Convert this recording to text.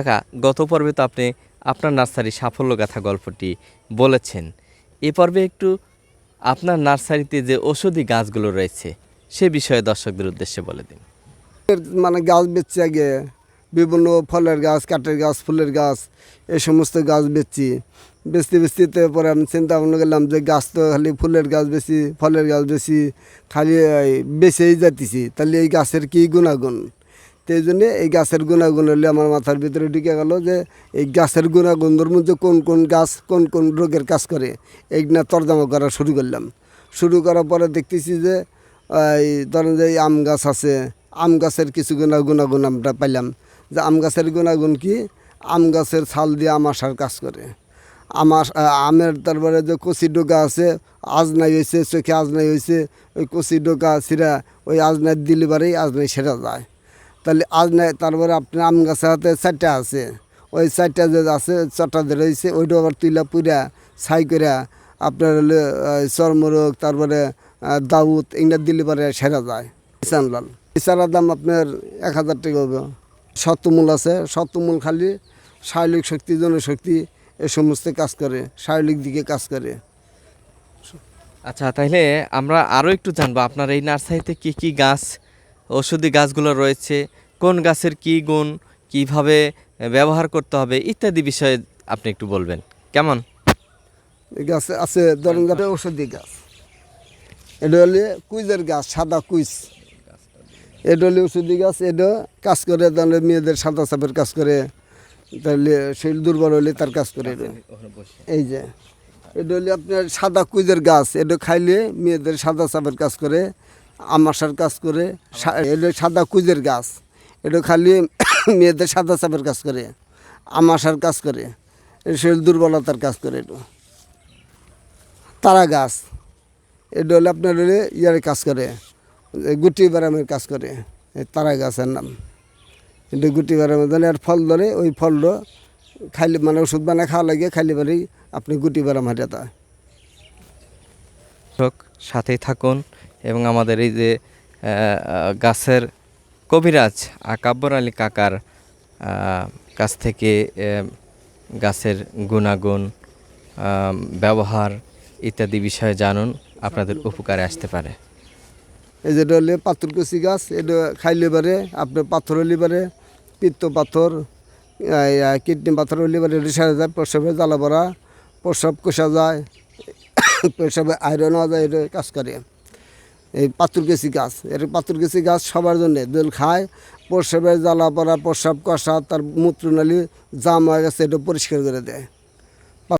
কাকা, গত পর্বে তো আপনি আপনার নার্সারি সাফল্য গাথা গল্পটি বলেছেন। এ পর্বে একটু আপনার নার্সারিতে যে ঔষধি গাছগুলো রয়েছে, সে বিষয়ে দর্শকদের উদ্দেশ্যে বলে দিন। মানে গাছ বেচছি আগে, বিভিন্ন ফলের গাছ, কাঠের গাছ, ফুলের গাছ এই সমস্ত গাছ বেচছি। বেচতে বেচতে পরে আমি চিন্তা ভাবনা করলাম যে গাছ তো খালি ফুলের গাছ বেশি ফলের গাছ বেশি খালি এই বেচেই যাইতেছি। তাহলে এই গাছের কী গুণাগুণ? তো এই জন্যে এই গাছের গুণাগুণ হলে আমার মাথার ভিতরে ঢুকে গেল যে এই গাছের গুণাগুণের মধ্যে কোন কোন গাছ কোন কোন রোগের কাজ করে? এইগুলা তর্জমা করা শুরু করলাম। শুরু করার পরে দেখতেছি যে, এই ধরেন যে আম গাছ আছে, আম গাছের কিছু গুণা গুণাগুণ আমরা পাইলাম। যে আম গাছের গুণাগুণ কি? আম গাছের ছাল দিয়ে আমাশার কাজ করে। আমার আমের তারপরে যে কচি ডোকা আছে, আজনাই হয়েছে চোখে আজনাই হয়েছে ওই কচি ডোকা সিরা ওই আজনাই দিলে পারেই আজনাই সেরা যায়। তাহলে আজ নাই তারপরে আপনার আম গাছের হাতে চারটা আছে। ওই চারটা যে আছে চারটা যে রয়েছে ওইটা আবার তুইলা পুরা ছাই করে আপনার হলে চর্মরোগ, তারপরে দাউদ, এগুলো দিলে পরে সেরা যায়। ইসানলাল ইসারার দাম আপনার এক হাজার টাকা হবে। সত্যমূল আছে সত্যমূল খালি শারীরিক শক্তি, জনশক্তি, এ সমস্ত কাজ করে, শারীরিক দিকে কাজ করে। আচ্ছা তাইলে আমরা আরও একটু জানব, আপনার এই নার্সারিতে কি কি গাছ ঔষধি গাছগুলো রয়েছে, কোন গাছের কি গুণ, কীভাবে ব্যবহার করতে হবে ইত্যাদি বিষয়ে আপনি একটু বলবেন। কেমন? গাছ আছে, ধরেন ঔষধি গাছ। এটা হলে কুইজের গাছ, সাদা কুইজ। এটা হলে ঔষধি গাছ, এটা কাজ করে তাহলে মেয়েদের সাদা সাপের কাজ করে, তাহলে শরীর দুর্বল হলে তার কাজ করে এই যে, এটা হলে আপনার সাদা কুইজের গাছ, এটা খাইলে মেয়েদের সাদা সাপের কাজ করে আমাশার কাজ করে এটা সাদা কুইজের গাছ। এটা খালি মেয়েদের সাদা চাপের কাজ করে আমাশার কাজ করে শরীর দুর্বলতার কাজ করে এটা। তারা গাছ, এটা হলে আপনার হলে ইয়ার কাজ করে গুটি বারামের কাজ করে তারা গাছের নাম। কিন্তু গুটি বারামের ধরে আর ফল ধরে, ওই ফলটা খাইলে মানে ওষুধ বানায় খাওয়া লাগে, খাইলে পরেই আপনি গুটি বারাম হাঁটে তা দর্শক, সাথেই থাকুন এবং আমাদের এই যে গাছের কবিরাজ আকাব্বর আলী কাকার কাছ থেকে গাছের গুণাগুণ ব্যবহার ইত্যাদি বিষয়ে জানুন, আপনাদের উপকারে আসতে পারে। এই যেটা হলে পাথরকুচি গাছ, এটা খাইলে পারে, আপনার পাথর হলে পারে, পিত্ত পাথর কিডনি পাথর হলে পারে সারা যায় প্রসবে জ্বালা পড়া প্রসব কষা যায় প্রসবে আয়রন হওয়া যায়, এটা কাজ করে। এই পাথরকেসি গাছ। এর পাথরকেসি গাছ সবার জন্য। দোল খায় প্রস্রাবের জ্বালা পড়া প্রস্রাব কষা, তার মূত্রনালী জাম হয়ে গেছে, এটা পরিষ্কার করে দেয়।